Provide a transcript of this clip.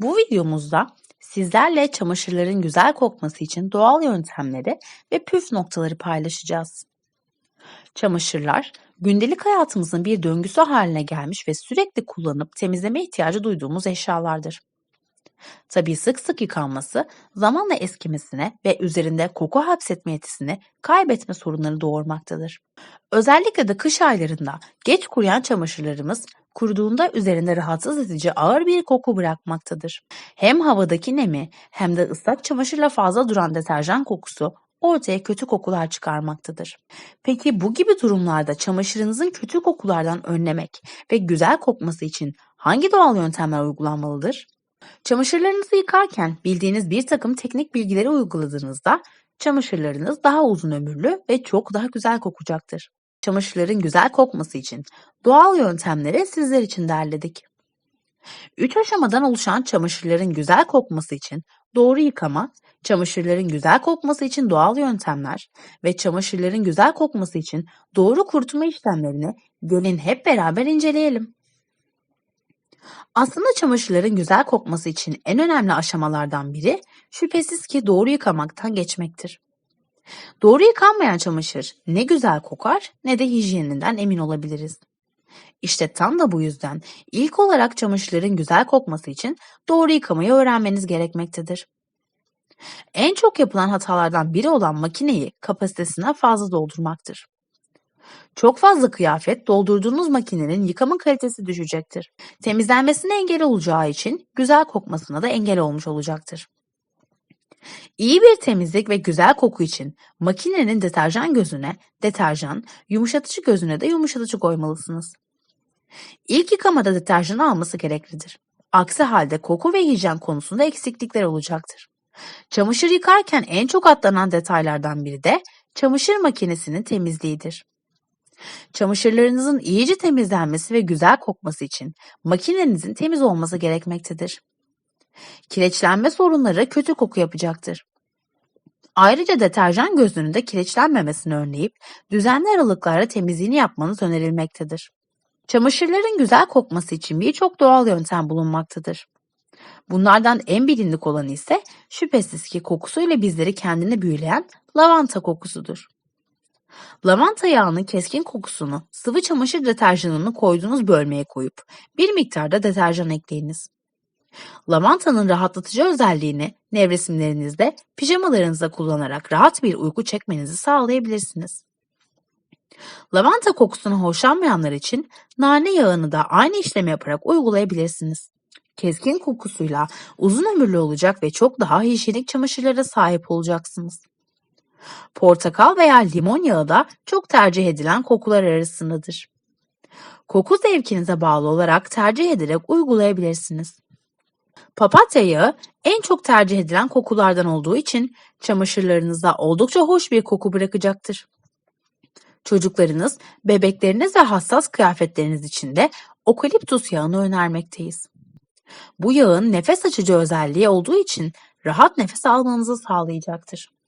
Bu videomuzda sizlerle çamaşırların güzel kokması için doğal yöntemleri ve püf noktaları paylaşacağız. Çamaşırlar gündelik hayatımızın bir döngüsü haline gelmiş ve sürekli kullanıp temizleme ihtiyacı duyduğumuz eşyalardır. Tabii sık sık yıkanması zamanla eskimesine ve üzerinde koku hapsetme yetisini kaybetme sorunları doğurmaktadır. Özellikle de kış aylarında geç kuruyan çamaşırlarımız kuruduğunda üzerinde rahatsız edici ağır bir koku bırakmaktadır. Hem havadaki nemi hem de ıslak çamaşırla fazla duran deterjan kokusu ortaya kötü kokular çıkarmaktadır. Peki bu gibi durumlarda çamaşırınızın kötü kokulardan önlemek ve güzel kokması için hangi doğal yöntemler uygulanmalıdır? Çamaşırlarınızı yıkarken bildiğiniz bir takım teknik bilgileri uyguladığınızda çamaşırlarınız daha uzun ömürlü ve çok daha güzel kokacaktır. Çamaşırların güzel kokması için doğal yöntemleri sizler için derledik. 3 aşamadan oluşan çamaşırların güzel kokması için doğru yıkama, çamaşırların güzel kokması için doğal yöntemler ve çamaşırların güzel kokması için doğru kurutma işlemlerini gelin hep beraber inceleyelim. Aslında çamaşırların güzel kokması için en önemli aşamalardan biri şüphesiz ki doğru yıkamaktan geçmektir. Doğru yıkanmayan çamaşır ne güzel kokar ne de hijyeninden emin olabiliriz. İşte tam da bu yüzden ilk olarak çamaşırların güzel kokması için doğru yıkamayı öğrenmeniz gerekmektedir. En çok yapılan hatalardan biri olan makineyi kapasitesine fazla doldurmaktır. Çok fazla kıyafet doldurduğunuz makinenin yıkama kalitesi düşecektir. Temizlenmesine engel olacağı için güzel kokmasına da engel olmuş olacaktır. İyi bir temizlik ve güzel koku için makinenin deterjan gözüne deterjan, yumuşatıcı gözüne de yumuşatıcı koymalısınız. İlk yıkamada deterjanı alması gereklidir. Aksi halde koku ve hijyen konusunda eksiklikler olacaktır. Çamaşır yıkarken en çok atlanan detaylardan biri de çamaşır makinesinin temizliğidir. Çamaşırlarınızın iyice temizlenmesi ve güzel kokması için makinenizin temiz olması gerekmektedir. Kireçlenme sorunları kötü koku yapacaktır. Ayrıca deterjan gözünün de kireçlenmemesini önleyip düzenli aralıklarla temizliğini yapmanız önerilmektedir. Çamaşırların güzel kokması için birçok doğal yöntem bulunmaktadır. Bunlardan en bilindik olanı ise şüphesiz ki kokusuyla bizleri kendine büyüleyen lavanta kokusudur. Lavanta yağının keskin kokusunu sıvı çamaşır deterjanını koyduğunuz bölmeye koyup bir miktarda deterjan ekleyiniz. Lavantanın rahatlatıcı özelliğini nevresimlerinizde pijamalarınızda kullanarak rahat bir uyku çekmenizi sağlayabilirsiniz. Lavanta kokusunu hoşlanmayanlar için nane yağını da aynı işlemi yaparak uygulayabilirsiniz. Keskin kokusuyla uzun ömürlü olacak ve çok daha hijyenik çamaşırlara sahip olacaksınız. Portakal veya limon yağı da çok tercih edilen kokular arasındadır. Koku zevkinize bağlı olarak tercih ederek uygulayabilirsiniz. Papatya yağı en çok tercih edilen kokulardan olduğu için çamaşırlarınızda oldukça hoş bir koku bırakacaktır. Çocuklarınız, bebekleriniz ve hassas kıyafetleriniz için de okaliptus yağını önermekteyiz. Bu yağın nefes açıcı özelliği olduğu için rahat nefes almanızı sağlayacaktır.